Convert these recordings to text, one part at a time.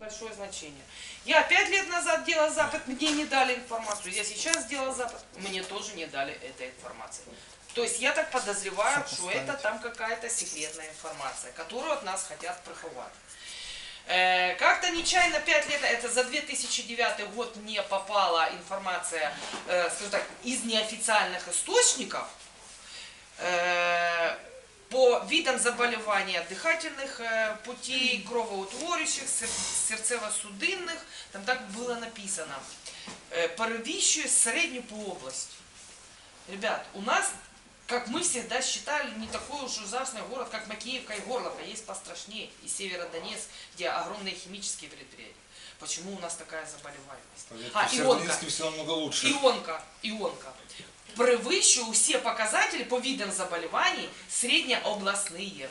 большое значение. Я пять лет назад делала запад, мне не дали информацию. Я сейчас сделала запад, мне тоже не дали этой информации. То есть я так подозреваю, что это там какая-то секретная информация, которую от нас хотят приховать. Э, Как-то нечаянно 5 лет, это за 2009 год мне попала информация, э, скажем так, из неофициальных источников э, по видам заболевания дыхательных э, путей, кровоутворюющих, сер- сердцево-судинных, там так было написано, э, перевищує среднюю по области. Ребят, у нас, как мы всегда считали, не такой уж ужасный город, как Макеевка и Горловка. Есть пострашнее. И Северодонецк, где огромные химические предприятия. Почему у нас такая заболеваемость? А, в ионка. Все намного лучше. Ионка, ионка. Превыщу все показатели по видам заболеваний среднеобластные.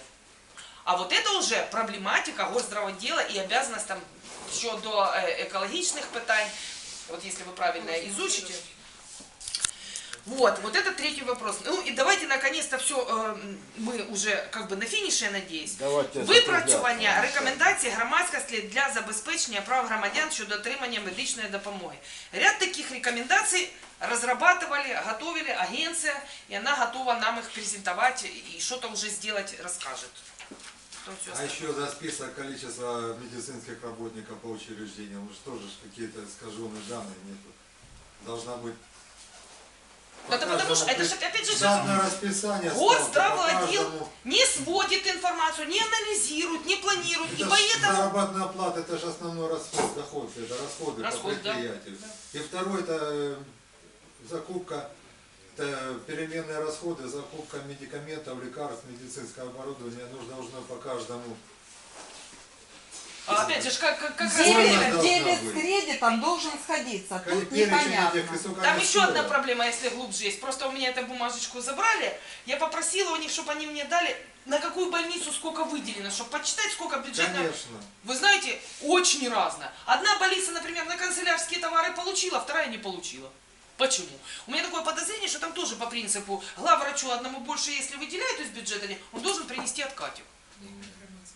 А вот это уже проблематика горздраводела и обязанность там щодо э, экологичных питань. Вот если вы правильно изучите. Вот, вот это третий вопрос. Ну и давайте наконец-то все, мы уже как бы на фініше, я надіюсь. Давайте Випрацювання рекомендацій громадськості для забезпечення прав громадян щодо отримання медичної допомоги. Ряд таких рекомендаций разрабатывали, готовили агенция, и она готова нам их презентовать и что-то уже сделать расскажет. Кто всё А остальное? еще за список количества медицинских работников по учреждениям, ну что же ж какие-то искаженные данные нету. Должна быть Да это потому что, это же опять же расписание. По каждому. не сводит информацию, не анализирует, не планирует, и Это ж поэтому... заработная плата, это же основной расход, доход, это расходы Расход, по да. предприятию. И второй это э, закупка, это переменные расходы, закупка медикаментов, лекарств, медицинского оборудования, нужно должно по каждому. А опять же, как, как, как Дебет- Дебет с кредитом должен сходиться. Тут Перечень непонятно. Там еще одна проблема, если глубже есть. Просто у меня эту бумажечку забрали. Я попросила у них, чтобы они мне дали, на какую больницу сколько выделено, чтобы почитать, сколько бюджетно. Конечно. Вы знаете, очень разно. Одна больница, например, на канцелярские товары получила, вторая не получила. Почему? У меня такое подозрение, что там тоже по принципу главврачу одному больше, если выделяют из бюджета, он должен принести откатик.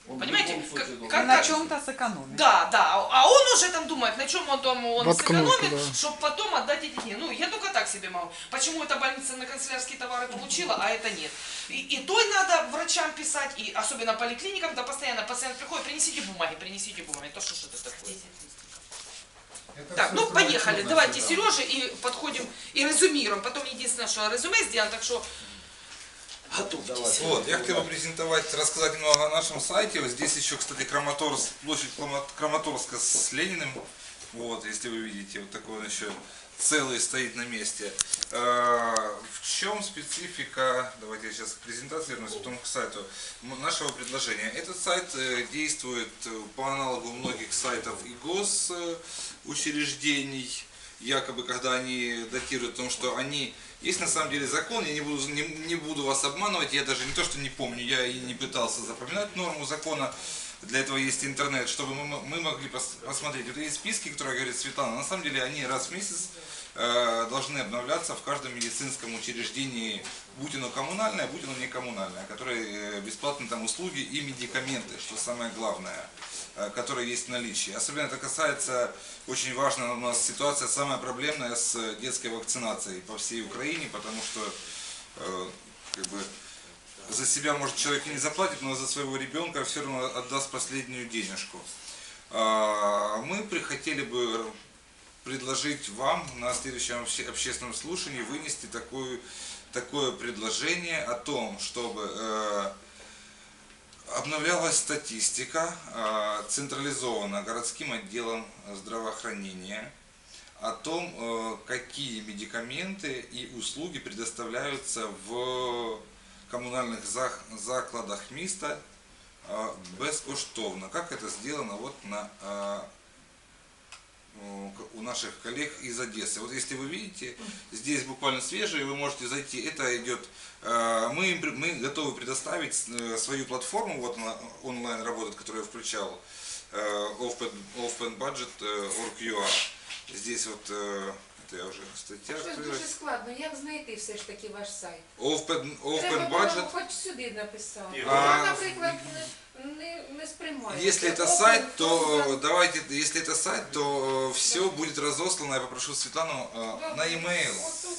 Он Понимаете, как- на чем-то сэкономить. Да, да, а он уже там думает, на чем он там он Воткнуть сэкономит, туда. чтобы потом отдать эти деньги. Ну, я только так себе могу. Почему эта больница на канцелярские товары получила, а это нет? И, и той надо врачам писать, и особенно поликлиникам, да постоянно пациент приходит, принесите бумаги, принесите бумаги. То что ж это такое? Это Так, ну поехали, давайте всегда. Сереже и подходим и резюмируем. Потом единственное, что резюме сделаем, так что готовьтесь. Вот, я хотел бы презентовать, рассказать немного о нашем сайте. Вот здесь еще, кстати, Краматорск, площадь Крама- Краматорска с Лениным. Вот, если вы видите, вот такой он еще целый стоит на месте. Э, В чем специфика, давайте я сейчас к презентации вернусь, потом к сайту, нашего предложения. Этот сайт э, действует э, по аналогу многих сайтов и госучреждений, якобы, когда они датируют, потому что они, есть на самом деле закон, я не буду, не, не буду вас обманывать, я даже не то, что не помню, я и не пытался запоминать норму закона, для этого есть интернет, чтобы мы, мы могли пос- посмотреть. Вот есть списки, которые говорит Светлана, на самом деле они раз в месяц э, должны обновляться в каждом медицинском учреждении, будь оно коммунальное, будь оно не коммунальное, которые э, бесплатные там услуги и медикаменты, что самое главное которые есть в наличии. Особенно это касается, очень важна у нас ситуация самая проблемная с детской вакцинацией по всей Украине, потому что э, как бы, за себя, может, человек не заплатит, но за своего ребенка все равно отдаст последнюю денежку. А, Мы хотели бы предложить вам на следующем обще- общественном слушании вынести такую, такое предложение о том, чтобы э, обновлялась статистика э, централизованно городским отделом здравоохранения о том, э, какие медикаменты и услуги предоставляются в коммунальных закладах міста э, безкоштовно. Как это сделано вот на к- у наших коллег из Одессы. Вот если вы видите, здесь буквально свежие, вы можете зайти. Это идет, э, мы, мы готовы предоставить э, свою платформу, вот она онлайн работает, которую я включал, э, Open, Open Budget э, org.ua. Здесь вот, э, это я уже статья Щось открылась. дуже складно. Як знайти все ж таки ваш сайт? Open, Треба Open було Budget. хоч сюди написати. А, Ну, наприклад, не, не сприймають. Если это сайт, то окон- давайте, если это сайт, то все будет разослано, я попрошу Светлану э, на e-mail.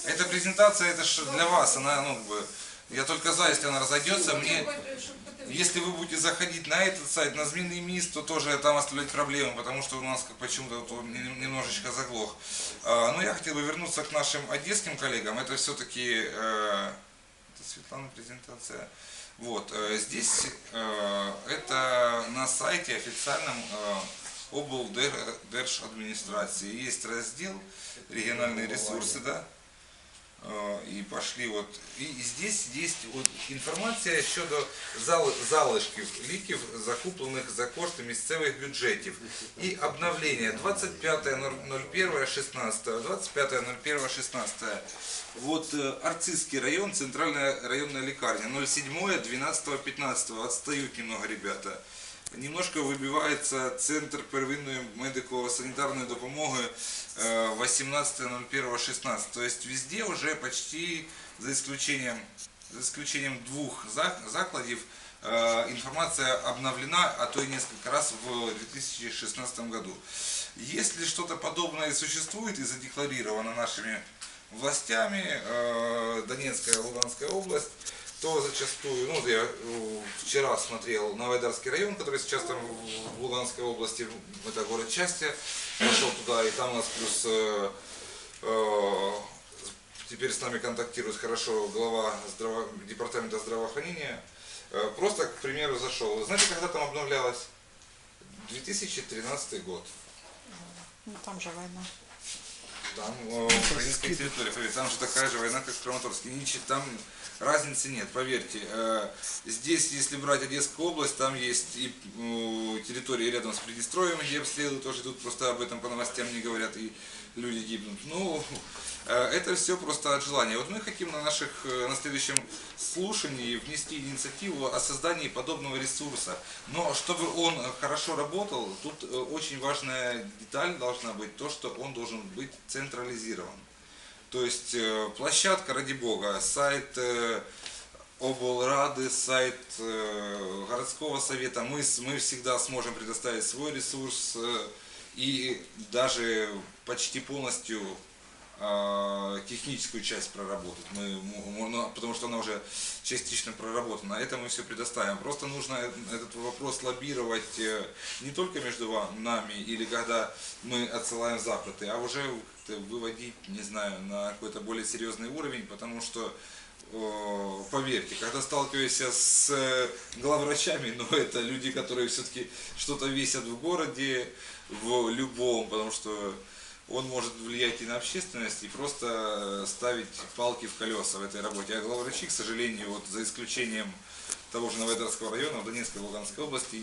Эта презентация, это ж для вас, она, ну, как бы, я только за, если она разойдется, мне, подивитися. если вы будете заходить на этот сайт, на Змеиный МИС, то тоже там оставлять проблемы, потому что у нас как почему-то вот немножечко заглох. А, Но я хотел бы вернуться к нашим одесским коллегам. Это все-таки это Светлана презентация. Вот, э, здесь э, это на сайте официальном э, облдержадминистрации есть раздел региональные ресурсы, да, Э, и пошли вот, и здесь есть от інформація щодо зал, залишків ліків, закуплених за кошти місцевих бюджетів. І обновлення 25.01.16, 25.01.16. Вот э, Арцизский район, центральная районная лекарня, 07.12.15, отстают немного ребята. Немножко вибивається центр первинної медико-санітарної допомоги э, 18.01.16. То есть везде уже почти, за исключением, за исключением двух зак- закладів, э, информация обновлена, а то и несколько раз в 2016 году. Если что-то подобное существует и задекларировано нашими властями, э, Донецкая, Луганская область, то зачастую, ну, я э, вчера смотрел Новоайдарский район, который сейчас там в Луганской области, это город счастья, пошел туда, и там у нас плюс э, э, теперь с нами контактирует хорошо глава здраво- департамента здравоохранения. Э, Просто, к примеру, зашел. Знаете, когда там обновлялось? 2013 год. Ну, там же война. Там э, украинская территория, там же такая же война, как в Краматорске. Ничего, там разницы нет, поверьте. Э, Здесь, если брать Одесскую область, там есть и территории рядом с Приднестровьем, где обстрелы тоже идут, просто об этом по новостям не говорят, и люди гибнут. Ну, э, это все просто от желания. Вот мы хотим на наших, э, на следующем слушании внести инициативу о создании подобного ресурса. Но чтобы он хорошо работал, тут очень важная деталь должна быть, то, что он должен быть централизирован. То есть э, площадка, ради бога, сайт э, облрады, сайт э, городского совета, мы, мы всегда сможем предоставить свой ресурс и даже почти полностью э, техническую часть проработать, мы, потому что она уже частично проработана. Это мы все предоставим. Просто нужно этот вопрос лоббировать не только между нами или когда мы отсылаем запыты, а уже выводить, не знаю, на какой-то более серьезный уровень, потому что поверьте, когда сталкиваешься с э, главврачами, но это люди, которые все-таки что-то весят в городе, в любом, потому что он может влиять и на общественность, и просто ставить палки в колеса в этой работе. А главврачи, к сожалению, вот за исключением того же Новоайдарского района, в Донецкой и Луганской области,